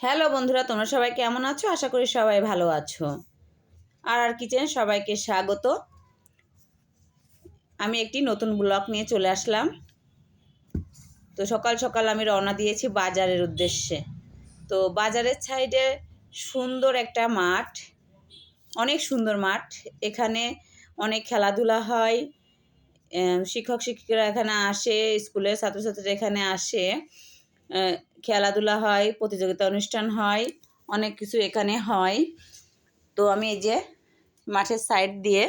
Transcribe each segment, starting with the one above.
Hello বন্ধুরা, তোমরা সবাই কেমন আছো? আশা করি সবাই ভালো আছো। আর আর কিচেন সবাইকে স্বাগত। আমি একটি নতুন ব্লগ নিয়ে চলে আসলাম। তো সকাল সকাল আমি রওনা দিয়েছি বাজারের উদ্দেশ্যে। তো বাজারের সাইডে সুন্দর একটা মাঠ, অনেক সুন্দর মাঠ। এখানে অনেক খেলাধুলা হয়। শিক্ষক শিক্ষিকারা এখানে আসে, স্কুলের ছাত্রছাত্রীরা এখানে আসে। খেলাধুলা হয়, প্রতিযোগিতা অনুষ্ঠান হয়, অনেক কিছু এখানে হয়। তো আমি এই যে মাঠের সাইড দিয়ে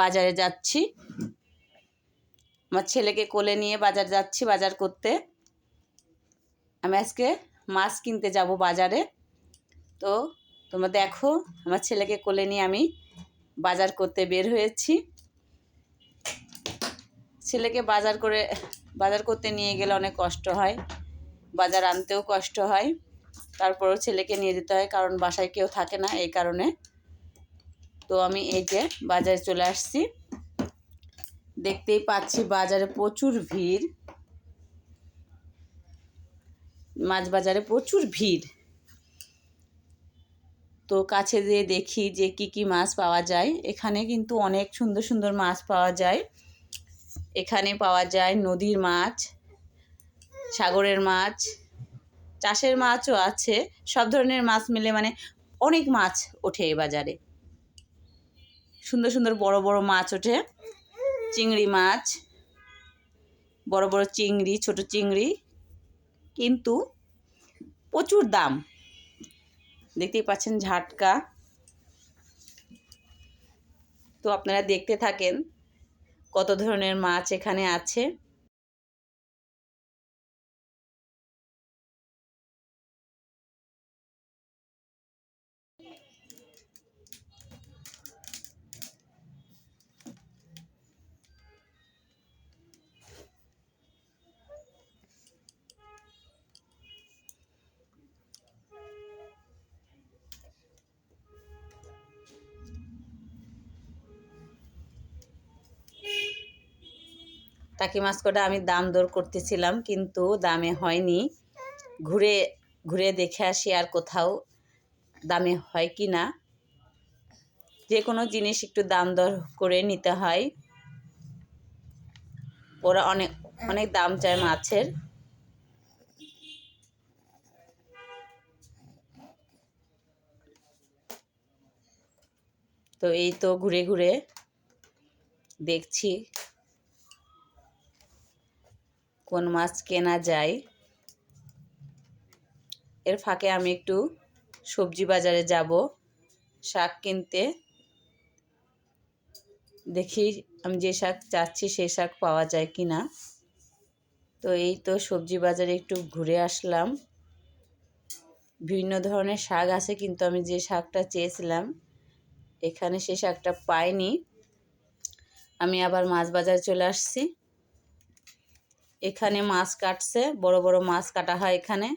বাজারে যাচ্ছি। আমার ছেলেকে কোলে নিয়ে বাজার যাচ্ছি, বাজার করতে। আমি আজকে মাছ কিনতে যাব বাজারে। তো তোমরা দেখো, আমার ছেলেকে কোলে নিয়ে আমি বাজার করতে বের হয়েছি। ছেলেকে বাজার করে, বাজার করতে নিয়ে গেলে অনেক কষ্ট হয়। বাজার আনতেও কষ্ট হয়। তারপরও ছেলেকে নিয়ে যেতে হয়, কারণ বাসায় কেউ থাকে না এই কারণে। তো আমি এই যে বাজারে চলে আসছি। দেখতেই পাচ্ছি বাজারে প্রচুর ভিড়। মাছ বাজারে প্রচুর ভিড়। তো কাছে দিয়ে দেখি যে কি কি মাছ পাওয়া যায়। এখানে কিন্তু অনেক সুন্দর সুন্দর মাছ পাওয়া যায়। এখানে পাওয়া যায় নদীর মাছ। সাগরের মাছ, চাষের মাছও আছে, সব ধরনের মাছ মিলে মানে অনেক মাছ ওঠে এই বাজারে। সুন্দর সুন্দর বড় বড় মাছ ওঠে, চিংড়ি মাছ, বড় বড় চিংড়ি, ছোট চিংড়ি, কিন্তু প্রচুর দাম। দেখতেই পাচ্ছেন ঝাটকা। তো আপনারা দেখতে থাকেন কত ধরনের মাছ এখানে আছে। টাকি মাছ কটা আমি দাম দর করতেছিলাম, কিন্তু দামে হয়নি। ঘুরে ঘুরে দেখে আসি আর কোথাও দামে হয় কি না। যে কোনো জিনিস একটু দাম দর করে নিতে হয়। ওরা অনেক অনেক দাম চায় মাছের। তো এই তো ঘুরে ঘুরে দেখছি। কোন মাছ কেনা যায়। এর ফাঁকে আমি একটু সবজি বাজারে যাব, শাক কিনতে। দেখি আমি যে শাক চাচ্ছি সেই শাক পাওয়া যায় কি না তো এই তো সবজি বাজারে একটু ঘুরে আসলাম। বিভিন্ন ধরনের শাক আছে, কিন্তু আমি যে শাকটা চেয়েছিলাম, এখানে সে শাকটা পাইনি। আমি আবার মাছ বাজারে চলে আসছি। এখানে মাছ কাটছে, বড় বড় মাছ কাটা হয় এখানে।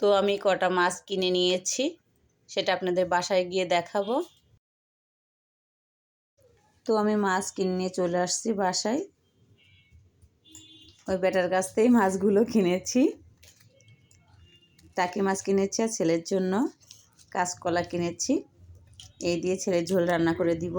তো আমি কটা মাছ কিনে নিয়েছি, সেটা আপনাদের বাসায় গিয়ে দেখাবো। তো আমি মাছ কিনে নিয়ে চলে আসছি বাসায়। ওই বেটার কাছ থেকেই মাছগুলো কিনেছি। টাকি মাছ কিনেছি আর ছেলের জন্য কাঁচকলা কিনেছি। এই দিয়ে ছেলের ঝোল রান্না করে দিব।